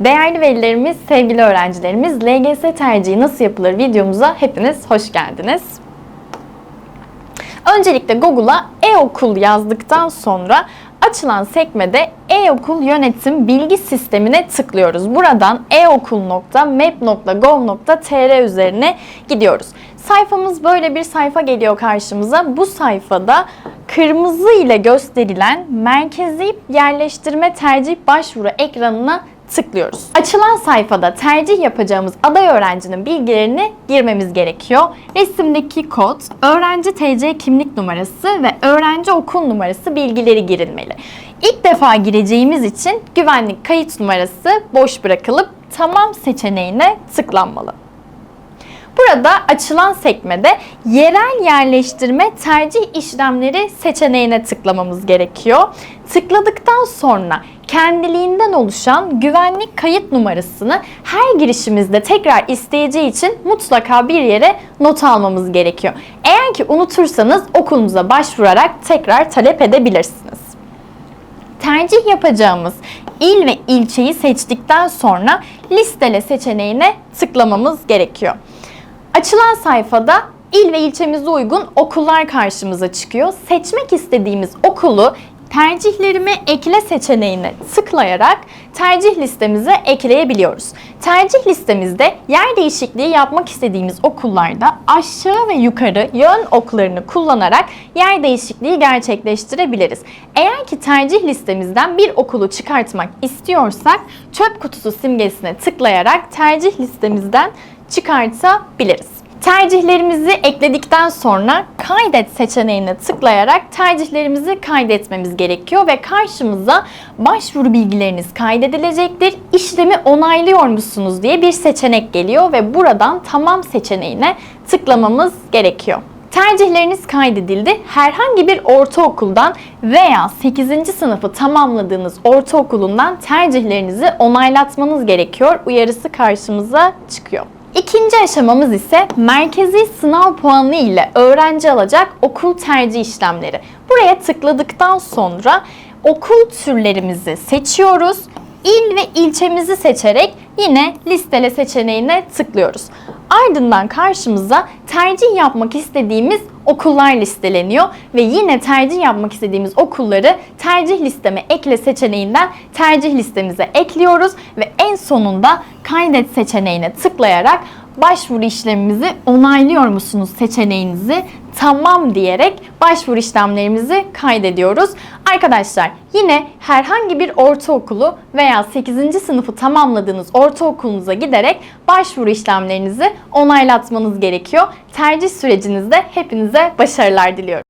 Değerli velilerimiz, sevgili öğrencilerimiz, LGS tercihi nasıl yapılır videomuza hepiniz hoş geldiniz. Öncelikle Google'a e-okul yazdıktan sonra açılan sekmede e-okul yönetim bilgi sistemine tıklıyoruz. Buradan eokul.map.gov.tr üzerine gidiyoruz. Sayfamız böyle bir sayfa geliyor karşımıza. Bu sayfada kırmızı ile gösterilen merkezi yerleştirme tercih başvuru ekranına tıklıyoruz. Açılan sayfada tercih yapacağımız aday öğrencinin bilgilerini girmemiz gerekiyor. Resimdeki kod, öğrenci TC kimlik numarası ve öğrenci okul numarası bilgileri girilmeli. İlk defa gireceğimiz için güvenlik kayıt numarası boş bırakılıp tamam seçeneğine tıklanmalı. Burada açılan sekmede yerel yerleştirme tercih işlemleri seçeneğine tıklamamız gerekiyor. Tıkladıktan sonra kendiliğinden oluşan güvenlik kayıt numarasını her girişimizde tekrar isteyeceği için mutlaka bir yere not almamız gerekiyor. Eğer ki unutursanız okulunuza başvurarak tekrar talep edebilirsiniz tercih yapacağımız il ve ilçeyi seçtikten sonra listele seçeneğine tıklamamız gerekiyor. Açılan sayfada il ve ilçemize uygun okullar karşımıza çıkıyor. Seçmek istediğimiz okulu tercihlerime ekle seçeneğine tıklayarak tercih listemize ekleyebiliyoruz. Tercih listemizde yer değişikliği yapmak istediğimiz okullarda aşağı ve yukarı yön oklarını kullanarak yer değişikliği gerçekleştirebiliriz. Eğer ki tercih listemizden bir okulu çıkartmak istiyorsak çöp kutusu simgesine tıklayarak tercih listemizden çıkartabiliriz. Tercihlerimizi ekledikten sonra kaydet seçeneğine tıklayarak tercihlerimizi kaydetmemiz gerekiyor ve karşımıza başvuru bilgileriniz kaydedilecektir. İşlemi onaylıyor musunuz diye bir seçenek geliyor ve buradan tamam seçeneğine tıklamamız gerekiyor. Tercihleriniz kaydedildi. Herhangi bir ortaokuldan veya 8. sınıfı tamamladığınız ortaokulundan tercihlerinizi onaylatmanız gerekiyor. Uyarısı karşımıza çıkıyor. İkinci aşamamız ise merkezi sınav puanı ile öğrenci alacak okul tercih işlemleri. Buraya tıkladıktan sonra okul türlerimizi seçiyoruz. İl ve ilçemizi seçerek yine listele seçeneğine tıklıyoruz. Ardından karşımıza tercih yapmak istediğimiz okullar listeleniyor ve yine tercih yapmak istediğimiz okulları tercih listeme ekle seçeneğinden tercih listemize ekliyoruz ve en sonunda kaydet seçeneğine tıklayarak başvuru işlemimizi onaylıyor musunuz seçeneğinizi tamam diyerek başvuru işlemlerimizi kaydediyoruz. Arkadaşlar yine herhangi bir ortaokulu veya 8. sınıfı tamamladığınız ortaokulunuza giderek başvuru işlemlerinizi onaylatmanız gerekiyor. Tercih sürecinizde hepinize başarılar diliyorum.